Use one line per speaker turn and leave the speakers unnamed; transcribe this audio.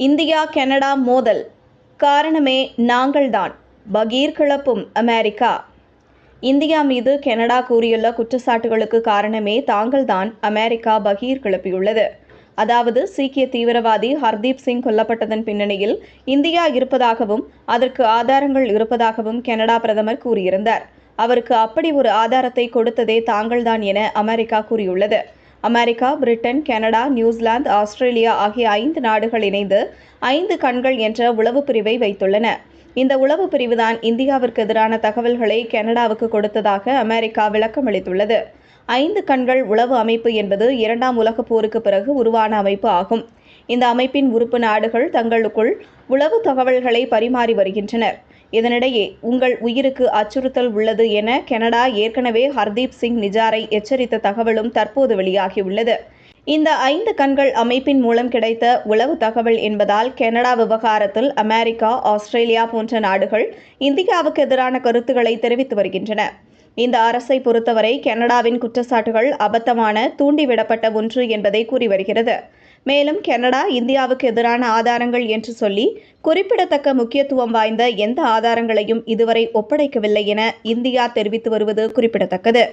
India Canada மோதல். காரணமே நாங்கள்தான். பகீர் கிளப்பும் அமெரிக்கா. இந்தியா மீது கனடா கூறியுள்ள குற்றச்சாட்டுகளுக்கு காரணமே தாங்கள்தான் அமெரிக்கா பகீர் கிளப்பியுள்ளது. அதாவது சீக்கிய தீவிரவாதி ஹர்தீப் சிங் கொல்லப்பட்டதன் பின்னணியில் இந்தியா இருப்பதாகவும் அதற்கு ஆதாரங்கள் இருப்பதாகவும் கனடா பிரதமர் கூறியிருந்தார். அவருக்கு அப்படி ஒரு ஆதாரத்தை கொடுத்ததே தாங்கள்தான் என அமெரிக்கா கூறியுள்ளது. America Britain Canada New Zealand Australia ஆகிய ஐந்து நாடுகள் இணைந்து ஐந்து கண்கள் என்ற உளவு பிரிவை வைத்துள்ளன. இந்த உளவு பிரிவுதான் இந்தியாவிற்கு எதிரான தகவல்களை கனடாவுக்கு கொடுத்ததாக அமெரிக்கா விளக்கமளித்துள்ளது ஐந்து கண்கள் உளவு அமைப்பு என்பது இரண்டாம் உலகப் போருக்கு பிறகு உருவான அமைப்பு ஆகும். இந்த அமைப்பின் உறுப்பு நாடுகள் தங்களுக்குள் உளவு தகவல்களை பரிமாறி வருகின்றனர் இதனிடையே உங்கள் உயிருக்கு அச்சுறுத்தல் உள்ளது என கனடா ஏற்கனவே ஹர்தீப் சிங் நிஜாரை எச்சரித்த தகவலும் தற்போது வெளியாகியுள்ளது. இந்த ஐந்து கண்கள் அமைப்பின் மூலம் கிடைத்த உளவு தகவல் என்பதால் கனடா விவகாரத்தில் அமெரிக்கா ஆஸ்திரேலியா போன்ற நாடுகள் இந்தியாவுக்கு எதிரான கருத்துக்களை தெரிவித்து வருகின்றன. இந்த அரசை பொறுத்தவரை கனடாவின் குற்றச்சாட்டுகள் அபத்தமான தூண்டிவிடப்பட்ட ஒன்று என்பதை கூறி வருகிறது. மேலும் கனடா இந்தியாவுக்கு எதிரான ஆதாரங்கள் என்று சொல்லி குறிப்பிடத்தக்க முக்கியத்துவம் வாய்ந்த எந்த ஆதாரங்களையும் இதுவரை ஒப்படைக்கவில்லை என இந்தியா தெரிவித்து வருவது குறிப்பிடத்தக்கது.